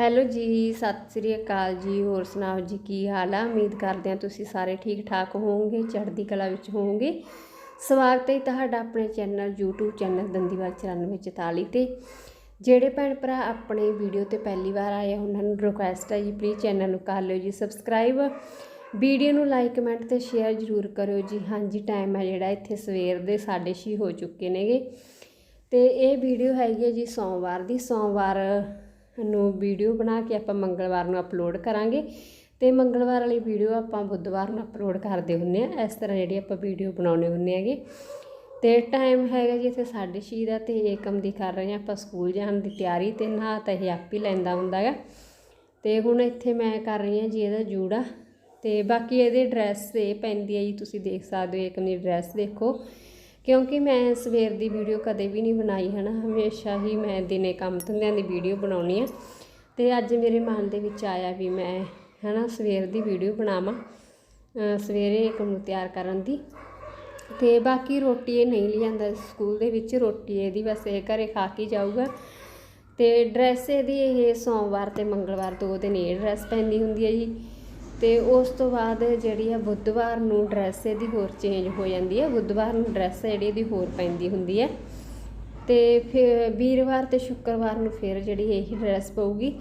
Hello ਜੀ ਸਤਿ ਸ੍ਰੀ ਅਕਾਲ ਜੀ। ਹੋਰ ਸੁਣਾਓ ਜੀ ਕੀ ਹਾਲ ਆ? ਉਮੀਦ ਕਰਦੇ ਹਾਂ ਤੁਸੀਂ ਸਾਰੇ ਠੀਕ ਠਾਕ ਹੋਵੋਗੇ ਚੜ੍ਹਦੀ ਕਲਾ ਵਿੱਚ ਹੋਵੋਗੇ। ਸਵਾਗਤ ਹੈ ਤੁਹਾਡਾ ਆਪਣੇ ਚੈਨਲ YouTube ਚੈਨਲ ਦੰਦੀਵਾਲ 9444 ਤੇ। ਜਿਹੜੇ ਭੈਣ ਭਰਾ ਆਪਣੇ ਵੀਡੀਓ ਤੇ ਪਹਿਲੀ ਵਾਰ ਆਏ ਆ, ਉਹਨਾਂ ਨੂੰ ਰਿਕੁਐਸਟ ਹੈ ਜੀ ਪਲੀਜ਼ ਚੈਨਲ ਨੂੰ ਕਰ ਲਿਓ ਜੀ ਸਬਸਕ੍ਰਾਈਬ ਵੀਡੀਓ ਨੂੰ ਲਾਈਕ ਕਮੈਂਟ ਤੇ ਸ਼ੇਅਰ ਜ਼ਰੂਰ ਕਰਿਓ ਜੀ। ਹਾਂਜੀ ਟਾਈਮ ਹੈ ਜਿਹੜਾ ਇੱਥੇ ਸਵੇਰ ਦੇ 6:30 ਹੋ ਚੁੱਕੇ ਨੇਗੇ। ਤੇ ਇਹ ਵੀਡੀਓ ਹੈਗੀ ਹੈ ਜੀ ਸੋਮਵਾਰ ਦੀ। ਸੋਮਵਾਰ ਨੂੰ ਵੀਡੀਓ ਬਣਾ ਕੇ ਆਪਾਂ ਮੰਗਲਵਾਰ ਨੂੰ ਅਪਲੋਡ ਕਰਾਂਗੇ। ਤੇ ਮੰਗਲਵਾਰ ਵਾਲੀ ਵੀਡੀਓ ਆਪਾਂ ਬੁੱਧਵਾਰ ਨੂੰ ਅਪਲੋਡ ਕਰਦੇ ਹੁੰਨੇ ਆ। ਇਸ ਤਰ੍ਹਾਂ ਜਿਹੜੀ ਆਪਾਂ ਵੀਡੀਓ ਬਣਾਉਣੇ ਹੁੰਨੇ ਹੈਗੇ। ਤੇ ਟਾਈਮ ਹੈਗਾ ਜੀ ਇੱਥੇ 6:30 ਦਾ ਤੇ ਏਕਮ ਦੀ ਕਰ ਰਹੇ ਆ ਆਪਾਂ ਸਕੂਲ ਜਾਣ ਦੀ ਤਿਆਰੀ ਤੇ ਨਾ ਤਾਂ ਇਹ ਆਪ ਹੀ ਲੈਂਦਾ ਹੁੰਦਾ ਹੈਗਾ। ਤੇ ਹੁਣ ਇੱਥੇ ਮੈਂ ਕਰ ਰਹੀ ਹਾਂ ਜੀ ਇਹਦਾ ਜੂੜਾ। ਤੇ ਬਾਕੀ ਇਹਦੇ ਡਰੈਸ ਇਹ ਪੈਂਦੀ ਹੈ ਜੀ, ਤੁਸੀਂ ਦੇਖ ਸਕਦੇ ਹੋ ਏਕਮ ਦੀ ਡਰੈਸ ਦੇਖੋ। ਕਿਉਂਕਿ ਮੈਂ ਸਵੇਰ ਦੀ ਵੀਡੀਓ ਕਦੇ ਵੀ ਨਹੀਂ ਬਣਾਈ ਹੈ ਨਾ ਹਮੇਸ਼ਾ ਹੀ ਮੈਂ ਦਿਨੇ ਕੰਮ ਧੰਦਿਆਂ ਦੀ ਵੀਡੀਓ ਬਣਾਉਣੀ ਆ। ਤੇ ਅੱਜ ਮੇਰੇ ਮਨ ਦੇ ਵਿੱਚ ਆਇਆ ਵੀ ਮੈਂ ਹੈ ਨਾ ਸਵੇਰ ਦੀ ਵੀਡੀਓ ਬਣਾਵਾਂ ਸਵੇਰੇ ਇੱਕ ਨੂੰ ਤਿਆਰ ਕਰਨ ਦੀ। ਤੇ ਬਾਕੀ ਰੋਟੀ ਇਹ ਨਹੀਂ ਲਿਆਂਦਾ ਸਕੂਲ ਦੇ ਵਿੱਚ, ਰੋਟੀ ਇਹਦੀ ਬਸ ਇਹ ਘਰੇ ਖਾ ਕੇ ਜਾਊਗਾ। ਤੇ ਡਰੈਸ ਇਹਦੀ ਇਹ ਸੋਮਵਾਰ ਤੇ ਮੰਗਲਵਾਰ ਦੋ ਦਿਨ ਇਹ ਡਰੈਸ ਪੈਂਦੀ ਹੁੰਦੀ ਹੈ ਜੀ। ਤੇ ਉਸ ਤੋਂ ਬਾਅਦ ਜਿਹੜੀ ਆ ਬੁੱਧਵਾਰ ਨੂੰ ਡਰੈਸ ਇਹਦੀ ਹੋਰ ਚੇਂਜ ਹੋ ਜਾਂਦੀ ਹੈ ਬੁੱਧਵਾਰ ਨੂੰ ਡਰੈਸ ਜਿਹੜੀ ਇਹਦੀ ਹੋਰ ਪੈਂਦੀ ਹੁੰਦੀ ਹੈ ਤੇ ਫਿਰ ਵੀਰਵਾਰ ਤੇ ਸ਼ੁੱਕਰਵਾਰ ਨੂੰ ਫਿਰ ਜਿਹੜੀ ਇਹੀ ਡਰੈਸ ਪਊਗੀ।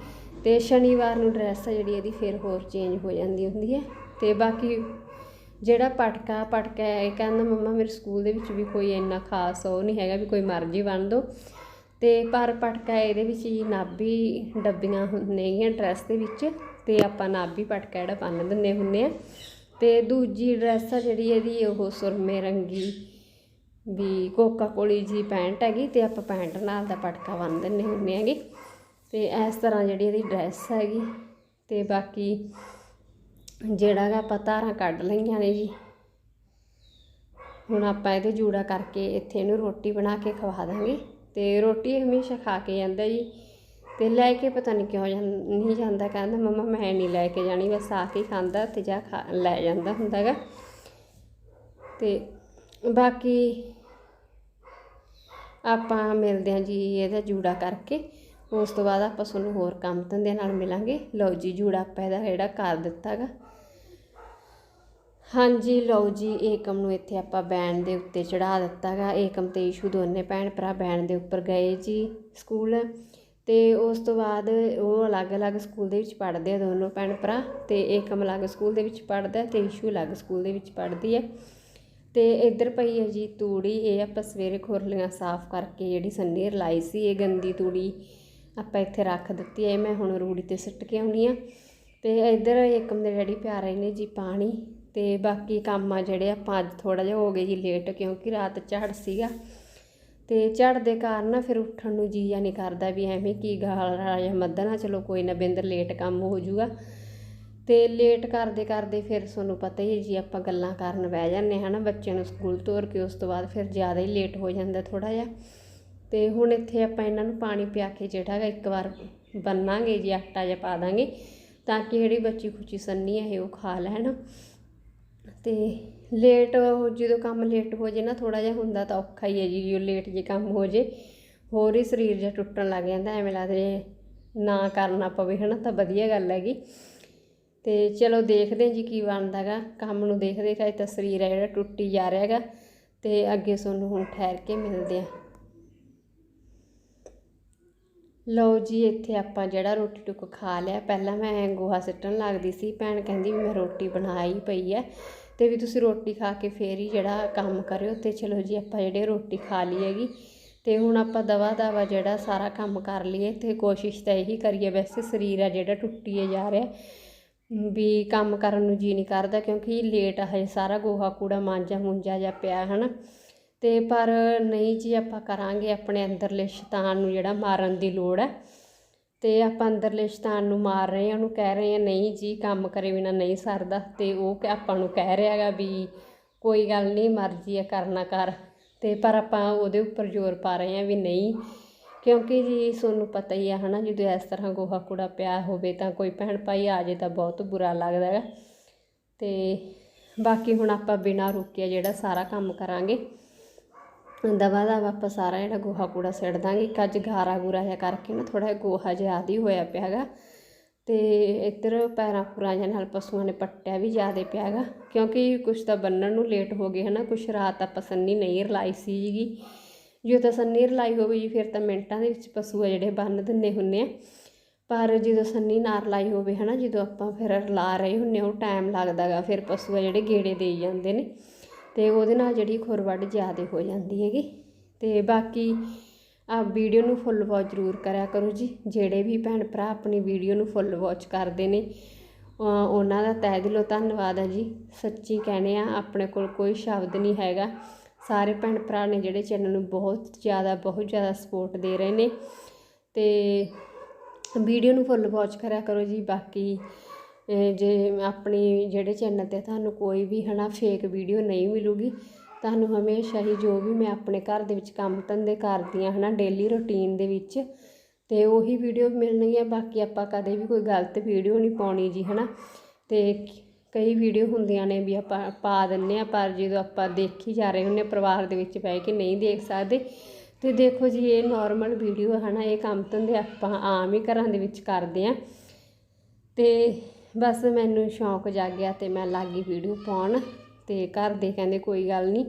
ਤੇ ਸ਼ਨੀਵਾਰ ਨੂੰ ਡਰੈਸ ਆ ਜਿਹੜੀ ਇਹਦੀ ਫਿਰ ਹੋਰ ਚੇਂਜ ਹੋ ਜਾਂਦੀ ਹੁੰਦੀ ਹੈ ਤੇ ਬਾਕੀ ਜਿਹੜਾ ਪਟਕਾ ਪਟਕਾ ਇਹ ਕਹਿੰਦਾ ਮੰਮਾ ਮੇਰੇ ਸਕੂਲ ਦੇ ਵਿੱਚ ਵੀ ਕੋਈ ਇੰਨਾ ਖਾਸ ਉਹ ਨਹੀਂ ਹੈਗਾ ਵੀ ਕੋਈ ਮਰਜ਼ੀ ਬਣ ਦੋ। ਤੇ ਪਰ ਪਟਕਾ ਇਹਦੇ ਵਿੱਚ ਹੀ ਨਾਭੀ ਡੱਬੀਆਂ ਹੁੰਦੀਆਂ ਡਰੈਸ ਦੇ ਵਿੱਚ। ਤੇ ਆਪਾਂ ਨਾਭੀ ਪਟਕਾ ਜਿਹੜਾ ਬੰਨ ਦਿੰਦੇ ਹੁੰਨੇ ਆ। ਤੇ ਦੂਜੀ ਡਰੈਸ ਆ ਜਿਹੜੀ ਇਹਦੀ, ਉਹ ਸੁਰਮੇ ਰੰਗੀ ਵੀ ਕੋਕਾ ਕੋਲੀ ਜੀ ਪੈਂਟ ਹੈਗੀ ਤੇ ਆਪਾਂ ਪੈਂਟ ਨਾਲ ਦਾ ਪਟਕਾ ਬੰਨ ਦਿੰਦੇ ਹੁੰਨੇ ਹੈਗੇ। ਤੇ ਇਸ ਤਰ੍ਹਾਂ ਜਿਹੜੀ ਇਹਦੀ ਡਰੈਸ ਹੈਗੀ ਤੇ ਬਾਕੀ ਜਿਹੜਾ ਗਾ ਆਪਾਂ ਧਾਰਾਂ ਕੱਢ ਲਈਆਂ ਨੇ ਜੀ। ਹੁਣ ਆਪਾਂ ਇਹਦੇ ਜੂੜਾ ਕਰਕੇ ਇੱਥੇ ਇਹਨੂੰ ਰੋਟੀ ਬਣਾ ਕੇ ਖਵਾ ਦਾਂਗੇ। ਤੇ ਰੋਟੀ ਹਮੇਸ਼ਾ ਖਾ ਕੇ ਜਾਂਦਾ ਜੀ। ਤੇ ਲੈ ਕੇ ਪਤਾ ਨਹੀਂ ਕਿਉਂ ਜਾਂ- ਨਹੀਂ ਜਾਂਦਾ, ਕਹਿੰਦਾ ਮਮਾ ਮੈਂ ਨਹੀਂ ਲੈ ਕੇ ਜਾਣੀ, ਬਸ ਆ ਕੇ ਖਾਂਦਾ ਤੇ ਜਾ ਖਾ, ਲੈ ਜਾਂਦਾ ਹੁੰਦਾਗਾ। ਤੇ ਬਾਕੀ ਆਪਾਂ ਮਿਲਦੇ ਹਾਂ ਜੀ ਇਹਦਾ ਜੂੜਾ ਕਰਕੇ, ਉਸ ਤੋਂ ਬਾਅਦ ਆਪਾਂ ਤੁਹਾਨੂੰ ਹੋਰ ਕੰਮ ਧੰਦੇ ਨਾਲ ਮਿਲਾਂਗੇ। ਲਓ ਜੀ ਜੂੜਾ ਆਪਾਂ ਇਹਦਾ ਜਿਹੜਾ ਕਰ ਦਿੱਤਾਗਾ। ਹਾਂਜੀ, ਲਓ ਜੀ ਏਕਮ ਨੂੰ ਇੱਥੇ ਆਪਾਂ ਬੈਂਡ ਦੇ ਉੱਤੇ ਚੜਾ ਦਿੱਤਾਗਾ। ਏਕਮ ਤੇ ਈਸ਼ੂ ਦੋਨੇ ਭੈਣ ਭਰਾ ਬੈਂਡ ਦੇ ਉੱਪਰ ਗਏ ਜੀ ਸਕੂਲ। ਅਤੇ ਉਸ ਤੋਂ ਬਾਅਦ ਉਹ ਅਲੱਗ-ਅਲੱਗ ਸਕੂਲ ਦੇ ਵਿੱਚ ਪੜ੍ਹਦੇ ਆ ਦੋਨੋਂ ਭੈਣ ਭਰਾ ਅਤੇ ਏਕਮ ਅਲੱਗ ਸਕੂਲ ਦੇ ਵਿੱਚ ਪੜ੍ਹਦਾ ਅਤੇ ਇਸ਼ੂ ਅਲੱਗ ਸਕੂਲ ਦੇ ਵਿੱਚ ਪੜ੍ਹਦੀ ਹੈ। ਅਤੇ ਇੱਧਰ ਪਈ ਹੈ ਜੀ ਤੂੜੀ, ਇਹ ਆਪਾਂ ਸਵੇਰੇ ਖੁਰਲੀਆਂ ਸਾਫ਼ ਕਰਕੇ ਜਿਹੜੀ ਸੰਨੀ ਰਲਾਈ ਸੀ, ਇਹ ਗੰਦੀ ਤੂੜੀ ਆਪਾਂ ਇੱਥੇ ਰੱਖ ਦਿੱਤੀ ਹੈ, ਇਹ ਮੈਂ ਹੁਣ ਰੂੜੀ ਤੇ ਸੁੱਟ ਕੇ ਆਉਣੀ ਆ। ਅਤੇ ਇੱਧਰ ਏਕਮ ਦੇ ਡੈਡੀ ਪਿਆ ਰਹੇ ਨੇ ਜੀ ਪਾਣੀ ਅਤੇ ਬਾਕੀ ਕੰਮ ਆ ਜਿਹੜੇ ਆਪਾਂ ਅੱਜ ਥੋੜ੍ਹਾ ਜਿਹਾ ਹੋ ਗਏ ਜੀ ਲੇਟ ਕਿਉਂਕਿ ਰਾਤ ਝੜ ਸੀਗਾ। ਤੇ ਝੜ ਦੇ ਕਾਰਨ ਫਿਰ ਉੱਠਣ ਨੂੰ ਜੀ ਜਾਂ ਨਹੀਂ ਕਰਦਾ ਵੀ ਐਵੇਂ ਕੀ ਗਾਲ ਰਾਜਾ ਮੱਧਣਾ, ਚਲੋ ਕੋਈ ਨਾ ਬਿੰਦਰ ਲੇਟ ਕੰਮ ਹੋ ਜਾਊਗਾ। ਤੇ ਲੇਟ ਕਰਦੇ ਕਰਦੇ ਫਿਰ ਤੁਹਾਨੂੰ ਪਤਾ ਹੀ ਹੈ ਜੀ ਆਪਾਂ ਗੱਲਾਂ ਕਰਨ ਬਹਿ ਜਾਂਦੇ ਹਾਂ ਨਾ ਬੱਚਿਆਂ ਨੂੰ ਸਕੂਲ ਤੋਰ ਕੇ ਉਸ ਤੋਂ ਬਾਅਦ ਫਿਰ ਜ਼ਿਆਦਾ ਹੀ ਲੇਟ ਹੋ ਜਾਂਦਾ ਥੋੜਾ ਜਿਹਾ। ਤੇ ਹੁਣ ਇੱਥੇ ਆਪਾਂ ਇਹਨਾਂ ਨੂੰ ਪਾਣੀ ਪਿਆ ਕੇ ਜਿਹੜਾ ਹੈਗਾ ਇੱਕ ਵਾਰ ਬੰਨਾਂਗੇ ਜੀ, ਆਟਾ ਜਿਹਾ ਪਾ ਦਾਂਗੇ ਤਾਂ ਕਿ ਜਿਹੜੀ ਬੱਚੀ ਖੁਚੀ ਸੰਨੀ ਹੈ ਉਹ ਖਾ ਲੈਣ। ਤੇ ਲੇਟ ਹੋ ਜਦੋਂ ਕੰਮ ਲੇਟ ਹੋ ਜੇ ਨਾ ਥੋੜਾ ਜਿਹਾ ਹੁੰਦਾ ਤਾਂ ਔਖਾ ਹੀ ਹੈ ਜੀ, ਜੋ ਲੇਟ ਜੇ ਕੰਮ ਹੋ ਜੇ, ਹੋਰ ਹੀ ਸਰੀਰ ਜਿਹਾ ਟੁੱਟਣ ਲੱਗ ਜਾਂਦਾ, ਐਵੇਂ ਲੱਗਦਾ ਜੇ ਨਾ ਕਰਨਾ ਪਵੇ, ਹਨਾ, ਤਾਂ ਵਧੀਆ ਗੱਲ ਹੈਗੀ। ਤੇ ਚਲੋ ਦੇਖਦੇ ਹਾਂ ਜੀ ਕੀ ਬਣਦਾ ਗਾ, ਕੰਮ ਨੂੰ ਦੇਖਦੇ ਖਾਏ ਤਾਂ ਸਰੀਰ ਹੈ ਜਿਹੜਾ ਟੁੱਟੀ ਜਾ ਰਿਹਾ ਹੈਗਾ, ਤੇ ਅੱਗੇ ਤੁਹਾਨੂੰ ਹੁਣ ਠਹਿਰ ਕੇ ਮਿਲਦੇ ਆ ਲਓ ਜੀ, ਇੱਥੇ ਆਪਾਂ ਜਿਹੜਾ ਰੋਟੀ ਟੁੱਕ ਖਾ ਲਿਆ, ਪਹਿਲਾਂ ਮੈਂ ਗੋਹਾ ਸਿੱਟਣ ਲੱਗਦੀ ਸੀ, ਭੈਣ ਕਹਿੰਦੀ ਵੀ ਮੈਂ ਰੋਟੀ ਬਣਾਈ ਪਈ ਐ ਤੇ ਵੀ ਤੁਸੀਂ ਰੋਟੀ ਖਾ ਕੇ ਫੇਰ ਹੀ ਜਿਹੜਾ ਕੰਮ ਕਰਿਓ ਤੇ ਚਲੋ ਜੀ ਆਪਾਂ ਜਿਹੜੇ ਰੋਟੀ ਖਾ ਲਈ ਹੈਗੀ ਤੇ ਹੁਣ ਆਪਾਂ ਦਵਾ ਦਵਾ ਜਿਹੜਾ ਸਾਰਾ ਕੰਮ ਕਰ ਲਈਏ ਤੇ ਕੋਸ਼ਿਸ਼ ਤਾਂ ਇਹੀ ਕਰੀਏ ਵੈਸੇ ਸਰੀਰ ਆ ਜਿਹੜਾ ਟੁੱਟੀਏ ਜਾ ਰਿਹਾ। ਵੀ ਕੰਮ ਕਰਨ ਨੂੰ ਜੀ ਨਹੀਂ ਕਰਦਾ ਕਿਉਂਕਿ ਲੇਟ ਹਜੇ ਸਾਰਾ ਗੋਹਾ ਕੂੜਾ ਮਾਂਜਾ ਮੁੰਜਾ ਜਾਂ ਪਿਆ ਹਨਾ। ਤੇ ਪਰ ਨਹੀਂ ਜੀ ਆਪਾਂ ਕਰਾਂਗੇ ਆਪਣੇ ਅੰਦਰਲੇ ਸ਼ੈਤਾਨ ਨੂੰ ਜਿਹੜਾ ਮਾਰਨ ਦੀ ਲੋੜ ਹੈ ਅਤੇ ਆਪਾਂ ਅੰਦਰਲੇ ਸ਼ੈਤਾਨ ਨੂੰ ਮਾਰ ਰਹੇ ਹਾਂ, ਉਹਨੂੰ ਕਹਿ ਰਹੇ ਹਾਂ, ਨਹੀਂ ਜੀ, ਕੰਮ ਕਰੇ ਬਿਨਾਂ ਨਹੀਂ ਸਰਦਾ। ਅਤੇ ਉਹ ਕਿ ਆਪਾਂ ਨੂੰ ਕਹਿ ਰਿਹਾ ਗਾ ਵੀ ਕੋਈ ਗੱਲ ਨਹੀਂ, ਮਰਜ਼ੀ ਹੈ ਕਰਨਾ ਕਰ। ਅਤੇ ਪਰ ਆਪਾਂ ਉਹਦੇ ਉੱਪਰ ਜ਼ੋਰ ਪਾ ਰਹੇ ਹਾਂ ਵੀ ਨਹੀਂ, ਕਿਉਂਕਿ ਜੀ ਤੁਹਾਨੂੰ ਪਤਾ ਹੀ ਆ ਹੈ ਨਾ ਜਦੋਂ ਇਸ ਤਰ੍ਹਾਂ ਗੋਹਾ ਕੂੜਾ ਪਿਆ ਹੋਵੇ ਤਾਂ ਕੋਈ ਭੈਣ ਭਾਈ ਆ ਜੇ ਤਾਂ ਬਹੁਤ ਬੁਰਾ ਲੱਗਦਾ ਹੈਗਾ। ਅਤੇ ਬਾਕੀ ਹੁਣ ਆਪਾਂ ਬਿਨਾਂ ਰੁਕਿਆ ਜਿਹੜਾ ਸਾਰਾ ਕੰਮ ਕਰਾਂਗੇ। ਦਵਾ ਦਾ ਆਪਾਂ ਸਾਰਾ ਜਿਹੜਾ ਗੋਹਾ ਕੂੜਾ ਸਿੱਟ ਦਾਂਗੇ। ਇੱਕ ਅੱਜ ਗਾਰਾ ਗੂਰਾ ਜਿਹਾ ਕਰਕੇ ਨਾ ਥੋੜਾ ਜਿਹਾ ਗੋਹਾ ਜ਼ਿਆਦਾ ਹੀ ਹੋਇਆ ਪਿਆ ਹੈਗਾ। ਤੇ ਇੱਧਰ ਪੈਰਾਂ ਪੂਰਾਂ ਜਿਹੇ ਨਾਲ ਪਸ਼ੂਆਂ ਨੇ ਪੱਟਿਆ ਵੀ ਜ਼ਿਆਦਾ ਪਿਆ ਹੈਗਾ। ਕਿਉਂਕਿ ਕੁਛ ਤਾਂ ਬੰਨਣ ਨੂੰ ਲੇਟ ਹੋ ਗਏ ਹਨਾ ਕੁਛ ਰਾਤ ਆਪਾਂ ਸੰਨੀ ਨਹੀਂ ਰਲਾਈ ਸੀਗੀ ਜੀਗੀ ਜੇ ਤਾਂ ਸੰਨੀ ਰਲਾਈ ਹੋਵੇ ਜੀ ਫਿਰ ਤਾਂ ਮਿੰਟਾਂ ਦੇ ਵਿੱਚ ਪਸ਼ੂ ਆ ਜਿਹੜੇ ਬੰਨ ਦਿੰਨੇ ਹੁੰਨੇ ਆ। ਪਰ ਜਦੋਂ ਸੰਨੀ ਨਾ ਰਲਾਈ ਹੋਵੇ ਹਨਾ ਜਦੋਂ ਆਪਾਂ ਫਿਰ ਰਲਾ ਰਹੇ ਹੁੰਨੇ ਆ, ਉਹ ਟਾਈਮ ਲੱਗਦਾਗਾ ਫਿਰ ਪਸ਼ੂ ਆ ਜਿਹੜੇ ਗੇੜੇ ਦੇਈ ਜਾਂਦੇ ਨੇ। ਤੇ ਉਹਦੇ ਨਾਲ ਜਿਹੜੀ ਖੁਰਵੜ ਜ਼ਿਆਦਾ ਹੋ ਜਾਂਦੀ ਹੈਗੀ। ਤੇ ਬਾਕੀ ਆ ਵੀਡੀਓ ਨੂੰ ਫੁੱਲ ਵਾਚ ਜ਼ਰੂਰ ਕਰਿਆ ਕਰੋ ਜੀ। ਜਿਹੜੇ ਵੀ ਭੈਣ ਭਰਾ ਆਪਣੀ ਵੀਡੀਓ ਨੂੰ ਫੁੱਲ ਵਾਚ ਕਰਦੇ ਨੇ ਉਹਨਾਂ ਦਾ ਤਹਿ ਦਿਲੋਂ ਧੰਨਵਾਦ ਹੈ ਜੀ। ਸੱਚੀ ਕਹਿੰਦੇ ਆ, ਆਪਣੇ ਕੋਲ ਕੋਈ ਸ਼ਬਦ ਨਹੀਂ ਹੈਗਾ। ਸਾਰੇ ਭੈਣ ਭਰਾ ਨੇ ਜਿਹੜੇ ਚੈਨਲ ਨੂੰ ਬਹੁਤ ਜ਼ਿਆਦਾ ਬਹੁਤ ਜ਼ਿਆਦਾ ਸਪੋਰਟ ਦੇ ਰਹੇ ਨੇ। ਤੇ ਵੀਡੀਓ ਨੂੰ ਫੁੱਲ ਵਾਚ ਕਰਿਆ ਕਰੋ ਜੀ। ਬਾਕੀ ਜੇ ਆਪਣੀ ਜਿਹੜੇ ਚੈਨਲ ਤੇ ਤੁਹਾਨੂੰ ਕੋਈ ਵੀ ਹੈ ਨਾ ਫੇਕ ਵੀਡੀਓ ਨਹੀਂ ਮਿਲੂਗੀ, ਤੁਹਾਨੂੰ ਹਮੇਸ਼ਾ ਹੀ ਜੋ ਵੀ ਮੈਂ ਆਪਣੇ ਘਰ ਦੇ ਵਿੱਚ ਕੰਮ ਧੰਦੇ ਕਰਦੀ ਹਾਂ ਹੈ ਨਾ ਡੇਲੀ ਰੂਟੀਨ ਦੇ ਵਿੱਚ ਅਤੇ ਉਹੀ ਵੀਡੀਓ ਮਿਲਣਗੀਆਂ ਬਾਕੀ ਆਪਾਂ ਕਦੇ ਵੀ ਕੋਈ ਗਲਤ ਵੀਡੀਓ ਨਹੀਂ ਪਾਉਣੀ ਜੀ ਹੈ ਨਾ ਅਤੇ ਕਈ ਵੀਡੀਓ ਹੁੰਦੀਆਂ ਨੇ ਵੀ ਆਪਾਂ ਪਾ ਦਿੰਦੇ ਹਾਂ, ਪਰ ਜਦੋਂ ਆਪਾਂ ਦੇਖੀ ਜਾ ਰਹੇ ਹੁੰਨੇ ਪਰਿਵਾਰ ਦੇ ਵਿੱਚ ਬਹਿ ਕੇ ਨਹੀਂ ਦੇਖ ਸਕਦੇ, ਤੇ ਦੇਖੋ ਜੀ ਇਹ ਨਾਰਮਲ ਵੀਡੀਓ ਹੈ ਨਾ ਇਹ ਕੰਮ ਧੰਦੇ ਆਪਾਂ ਆਮ ਹੀ ਘਰਾਂ ਦੇ ਵਿੱਚ ਕਰਦੇ ਆ ਤੇ ਬਸ ਮੈਨੂੰ ਸ਼ੌਂਕ ਜਾਗਿਆ ਤੇ ਮੈਂ ਲੱਗੀ ਵੀਡੀਓ ਪਾਉਣ ਤੇ ਘਰ ਦੇ ਕਹਿੰਦੇ ਕੋਈ ਗੱਲ ਨਹੀਂ।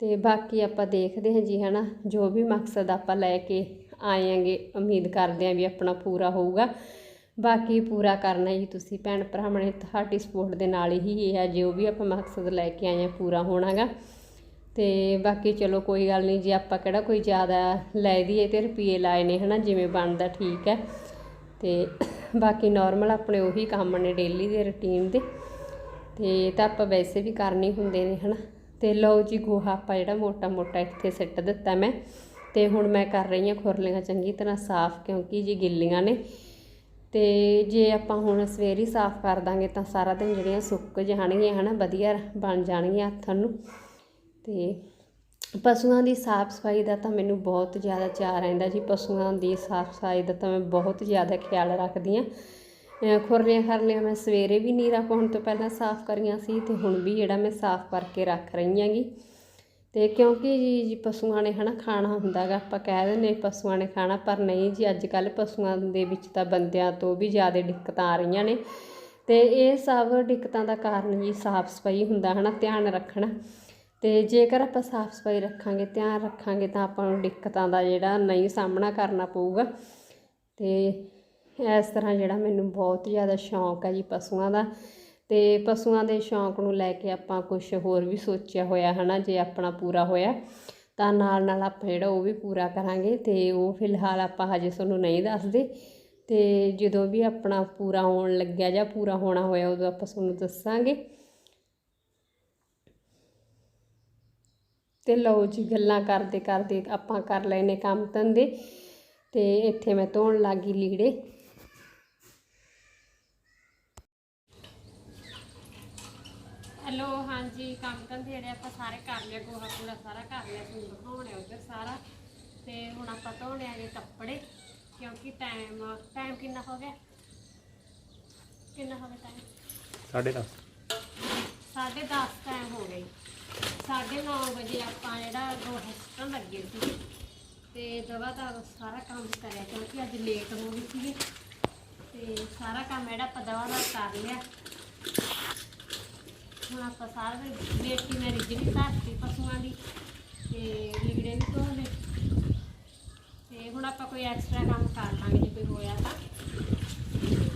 ਤੇ ਬਾਕੀ ਆਪਾਂ ਦੇਖਦੇ ਹਾਂ ਜੀ, ਹਨਾ, ਜੋ ਵੀ ਮਕਸਦ ਆਪਾਂ ਲੈ ਕੇ ਆਏ ਆਂਗੇ ਉਮੀਦ ਕਰਦੇ ਆਂ ਵੀ ਆਪਣਾ ਪੂਰਾ ਹੋਊਗਾ। ਬਾਕੀ ਪੂਰਾ ਕਰਨਾ ਜੀ ਤੁਸੀਂ ਭੈਣ ਭਰਾਵਾਂ ਨੇ ਤੁਹਾਡੀ ਸਪੋਰਟ ਦੇ ਨਾਲ ਹੀ ਇਹ ਹੈ, ਜੋ ਵੀ ਆਪਾਂ ਮਕਸਦ ਲੈ ਕੇ ਆਏ ਆ ਪੂਰਾ ਹੋਣਾਗਾ ਤੇ ਬਾਕੀ ਚਲੋ ਕੋਈ ਗੱਲ ਨਹੀਂ, ਜੀ ਆਪਾਂ ਕਿਹੜਾ ਕੋਈ ਜ਼ਿਆਦਾ ਲੈ ਦਈਏ ਤੇ ਰੁਪਏ ਲਾਏ ਨੇ, ਹਨਾ, ਜਿਵੇਂ ਬਣਦਾ ਠੀਕ ਹੈ। ਤੇ ਬਾਕੀ ਨਾਰਮਲ ਆਪਣੇ ਉਹੀ ਕੰਮ ਨੇ ਡੇਲੀ ਦੇ ਰੁਟੀਨ ਦੇ। ਤੇ ਤਾਂ ਆਪਾਂ ਵੈਸੇ ਵੀ ਕਰਨੀ ਹੁੰਦੇ ਨੇ ਹਨਾ। ਤੇ ਲਓ ਜੀ ਗੋਹਾ ਆਪਾਂ ਜਿਹੜਾ ਮੋਟਾ ਮੋਟਾ ਇੱਥੇ ਸਿੱਟ ਦਿੱਤਾ ਮੈਂ। ਤੇ ਹੁਣ ਮੈਂ ਕਰ ਰਹੀ ਹਾਂ ਖੁਰਲੀਆਂ ਚੰਗੀ ਤਰ੍ਹਾਂ ਸਾਫ਼ ਕਿਉਂਕਿ ਜੀ ਗਿੱਲੀਆਂ ਨੇ। ਤੇ ਜੇ ਆਪਾਂ ਹੁਣ ਸਵੇਰੇ ਸਾਫ਼ ਕਰ ਦਾਂਗੇ ਤਾਂ ਸਾਰਾ ਦਿਨ ਜਿਹੜੀਆਂ ਸੁੱਕ ਜਾਣਗੀਆਂ ਹਨਾ, ਵਧੀਆ ਬਣ ਜਾਣਗੀਆਂ ਹੱਥਾਂ ਨੂੰ। ਤੇ ਪਸ਼ੂਆਂ ਦੀ ਸਾਫ਼ ਸਫ਼ਾਈ ਦਾ ਤਾਂ ਮੈਨੂੰ ਬਹੁਤ ਜ਼ਿਆਦਾ ਚਾਅ ਰਹਿੰਦਾ ਜੀ। ਪਸ਼ੂਆਂ ਦੀ ਸਾਫ਼ ਸਫ਼ਾਈ ਦਾ ਤਾਂ ਮੈਂ ਬਹੁਤ ਜ਼ਿਆਦਾ ਖਿਆਲ ਰੱਖਦੀ ਹਾਂ। ਖੁਰਲੀਆਂ ਖਰਲੀਆਂ ਮੈਂ ਸਵੇਰੇ ਵੀ ਨੀਰਾ ਪਾਉਣ ਤੋਂ ਪਹਿਲਾਂ ਸਾਫ਼ ਕਰੀਆਂ ਸੀ ਤੇ ਹੁਣ ਵੀ ਜਿਹੜਾ ਮੈਂ ਸਾਫ਼ ਕਰਕੇ ਰੱਖ ਰਹੀ ਹਾਂਗੀ ਤੇ ਕਿਉਂਕਿ ਜੀ ਜੀ ਪਸ਼ੂਆਂ ਨੇ ਹਨਾ ਖਾਣਾ ਹੁੰਦਾਗਾ ਆਪਾਂ ਕਹਿ ਦਿੰਦੇ ਪਸ਼ੂਆਂ ਨੇ ਖਾਣਾ, ਪਰ ਨਹੀਂ ਜੀ ਅੱਜ ਕੱਲ ਪਸ਼ੂਆਂ ਦੇ ਵਿੱਚ ਤਾਂ ਬੰਦਿਆਂ ਤੋਂ ਵੀ ਜ਼ਿਆਦਾ ਦਿੱਕਤਾਂ ਆ ਰਹੀਆਂ ਨੇ। ਤੇ ਇਹ ਸਭ ਦਿੱਕਤਾਂ ਦਾ ਕਾਰਨ ਜੀ ਸਾਫ਼ ਸਫ਼ਾਈ ਹੁੰਦਾ ਹਨਾ, ਧਿਆਨ ਰੱਖਣਾ। ਅਤੇ ਜੇਕਰ ਆਪਾਂ ਸਾਫ਼ ਸਫ਼ਾਈ ਰੱਖਾਂਗੇ, ਧਿਆਨ ਰੱਖਾਂਗੇ, ਤਾਂ ਆਪਾਂ ਨੂੰ ਦਿੱਕਤਾਂ ਦਾ ਜਿਹੜਾ ਨਹੀਂ ਸਾਹਮਣਾ ਕਰਨਾ ਪਊਗਾ। ਅਤੇ ਇਸ ਤਰ੍ਹਾਂ ਜਿਹੜਾ ਮੈਨੂੰ ਬਹੁਤ ਜ਼ਿਆਦਾ ਸ਼ੌਂਕ ਹੈ ਜੀ ਪਸ਼ੂਆਂ ਦਾ। ਅਤੇ ਪਸ਼ੂਆਂ ਦੇ ਸ਼ੌਂਕ ਨੂੰ ਲੈ ਕੇ ਆਪਾਂ ਕੁਝ ਹੋਰ ਵੀ ਸੋਚਿਆ ਹੋਇਆ ਹੈ ਨਾ ਜੇ ਆਪਣਾ ਪੂਰਾ ਹੋਇਆ, ਤਾਂ ਨਾਲ ਨਾਲ ਆਪਾਂ ਜਿਹੜਾ ਉਹ ਵੀ ਪੂਰਾ ਕਰਾਂਗੇ। ਅਤੇ ਉਹ ਫਿਲਹਾਲ ਆਪਾਂ ਹਜੇ ਤੁਹਾਨੂੰ ਨਹੀਂ ਦੱਸਦੇ। ਅਤੇ ਜਦੋਂ ਵੀ ਆਪਣਾ ਪੂਰਾ ਹੋਣ ਲੱਗਿਆ ਜਾਂ ਪੂਰਾ ਹੋਣਾ ਹੋਇਆ, ਉਦੋਂ ਆਪਾਂ ਤੁਹਾਨੂੰ ਦੱਸਾਂਗੇ। ਤੇ ਲਓ ਜੀ ਗੱਲਾਂ ਕਰਦੇ ਕਰਦੇ ਆਪਾਂ ਕਰ ਲਏ ਨੇ ਕੰਮ ਧੰਦੇ। ਤੇ ਇੱਥੇ ਮੈਂ ਧੋਣ ਲੱਗੀ ਲੀੜੇ। ਹੈਲੋ ਹਾਂਜੀ ਕੰਮ ਧੰਦੇ ਜਿਹੜੇ ਆਪਾਂ ਸਾਰੇ ਕਰ ਲਿਆ ਗੋਹਾ ਕੂੜਾ ਸਾਰਾ ਕਰ ਲਿਆ ਤੁਹਾਨੂੰ ਦਿਖਾਉਣੇ ਉਧਰ ਸਾਰਾ। ਤੇ ਹੁਣ ਆਪਾਂ ਧੋਣੇ ਆਗੇ ਕੱਪੜੇ ਕਿਉਂਕਿ ਟਾਈਮ ਟਾਈਮ ਕਿੰਨਾ ਹੋ ਗਿਆ? ਕਿੰਨਾ ਹੋ ਗਿਆ ਟਾਈਮ ਸਾਢੇ ਦਸ। ਸਾਢੇ ਦਸ ਟਾਈਮ ਹੋ ਗਈ ਸਾਢੇ ਨੌ ਵਜੇ ਆਪਾਂ ਜਿਹੜਾ ਗੋਹਾ ਸੁੱਟਣ ਲੱਗੇ ਸੀ ਤੇ ਦਵਾ ਦਾ ਸਾਰਾ ਕੰਮ ਕਰਿਆ ਕਿਉਂਕਿ ਅੱਜ ਲੇਟ ਹੋ ਗਈ ਸੀ ਤੇ ਸਾਰਾ ਕੰਮ ਜਿਹੜਾ ਆਪਾਂ ਦਵਾ ਦਾ ਕਰ ਲਿਆ। ਹੁਣ ਆਪਾਂ ਸਾਰਾ ਦਿਨ ਬੇਟੀ ਮੈਂ ਰਿਜਣੀ ਧਰਤੀ ਪਸ਼ੂਆਂ ਦੀ ਤੇ ਲਿਗੜੇ ਵੀ ਧੋ ਲਏ। ਤੇ ਹੁਣ ਆਪਾਂ ਕੋਈ ਐਕਸਟਰਾ ਕੰਮ ਕਰ ਲਾਂਗੇ ਜੇ ਕੋਈ ਹੋਇਆ ਤਾਂ।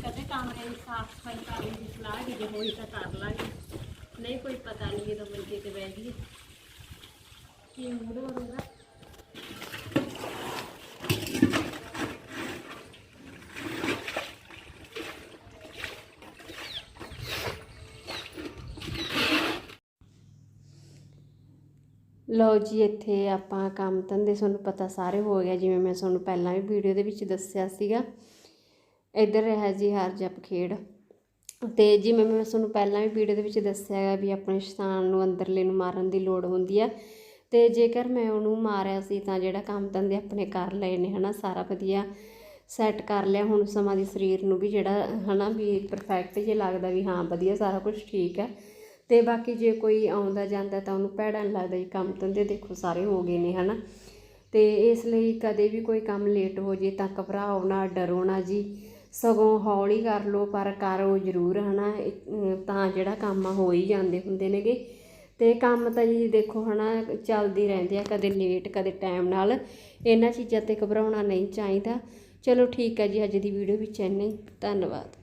ਕਦੇ ਕਮਰੇ ਦੀ ਸਾਫ਼ ਸਫ਼ਾਈ ਕਰਨ ਦੀ ਸਲਾਹ ਕਿ ਜੇ ਹੋਈ ਤਾਂ ਕਰ ਲਾਂਗੇ। ਨਹੀਂ, ਕੋਈ ਪਤਾ ਨਹੀਂ ਜਦੋਂ ਮੰਜੇ ਤੇ ਬਹਿ ਗਈ ਕੀ ਮੂਡ ਹੋਊਗਾ ਲਓ ਜੀ, ਇੱਥੇ ਆਪਾਂ ਕੰਮ ਧੰਦੇ ਤੁਹਾਨੂੰ ਪਤਾ ਸਾਰੇ ਹੋ ਗਿਆ, ਜਿਵੇਂ ਮੈਂ ਤੁਹਾਨੂੰ ਪਹਿਲਾਂ ਵੀ ਵੀਡੀਓ ਦੇ ਵਿੱਚ ਦੱਸਿਆ ਸੀਗਾ। ਇੱਧਰ ਰਿਹਾ ਜੀ ਹਰ ਜਪ ਅਤੇ ਤੇ ਜਿਵੇਂ ਮੈਂ ਤੁਹਾਨੂੰ ਪਹਿਲਾਂ ਵੀ ਵੀਡੀਓ ਦੇ ਵਿੱਚ ਦੱਸਿਆ ਹੈਗਾ ਵੀ ਆਪਣੇ ਸ਼ੈਤਾਨ ਨੂੰ ਅੰਦਰਲੇ ਨੂੰ ਮਾਰਨ ਦੀ ਲੋੜ ਹੁੰਦੀ ਆ। ਅਤੇ ਜੇਕਰ ਮੈਂ ਉਹਨੂੰ ਮਾਰਿਆ ਸੀ ਤਾਂ ਜਿਹੜਾ ਕੰਮ ਧੰਦੇ ਆਪਣੇ ਕਰ ਲਏ ਨੇ, ਹਨਾ, ਸਾਰਾ ਵਧੀਆ ਸੈੱਟ ਕਰ ਲਿਆ। ਹੁਣ ਸਮਾਂ ਦੀ ਸਰੀਰ ਨੂੰ ਵੀ ਜਿਹੜਾ, ਹਨਾ, ਵੀ ਪਰਫੈਕਟ ਜੇ ਲੱਗਦਾ ਵੀ ਹਾਂ, ਵਧੀਆ ਸਾਰਾ ਕੁਝ ਠੀਕ ਹੈ ਤੇ ਬਾਕੀ ਜੇ ਕੋਈ ਆਉਂਦਾ ਜਾਂਦਾ ਤਾਂ ਉਹਨੂੰ ਭੈੜਾ ਨਹੀਂ ਲੱਗਦਾ ਜੀ ਕੰਮ ਧੰਦੇ ਦੇਖੋ ਸਾਰੇ ਹੋ ਗਏ ਨੇ, ਹਨਾ। ਤੇ ਇਸ ਲਈ ਕਦੇ ਵੀ ਕੋਈ ਕੰਮ ਲੇਟ ਹੋ ਜੇ ਤਾਂ ਘਬਰਾਓ ਨਾ, ਡਰੋ ਨਾ ਜੀ। ਸਗੋਂ ਹੌਲੀ ਕਰ ਲਓ, ਪਰ ਕਰੋ ਜ਼ਰੂਰ ਹੈ ਨਾ ਤਾਂ ਜਿਹੜਾ ਕੰਮ ਆ, ਹੋ ਹੀ ਜਾਂਦੇ ਹੁੰਦੇ ਨੇਗੇ। ਅਤੇ ਕੰਮ ਤਾਂ ਜੀ ਦੇਖੋ ਹੈ ਨਾ ਚੱਲਦੀ ਰਹਿੰਦੇ ਆ, ਕਦੇ ਲੇਟ ਕਦੇ ਟਾਈਮ ਨਾਲ। ਇਹਨਾਂ ਚੀਜ਼ਾਂ ਤੇ ਘਬਰਾਉਣਾ ਨਹੀਂ ਚਾਹੀਦਾ। ਚਲੋ ਠੀਕ ਹੈ ਜੀ, ਅੱਜ ਦੀ ਵੀਡੀਓ ਵਿੱਚ ਇੰਨਾ ਹੀ। ਧੰਨਵਾਦ।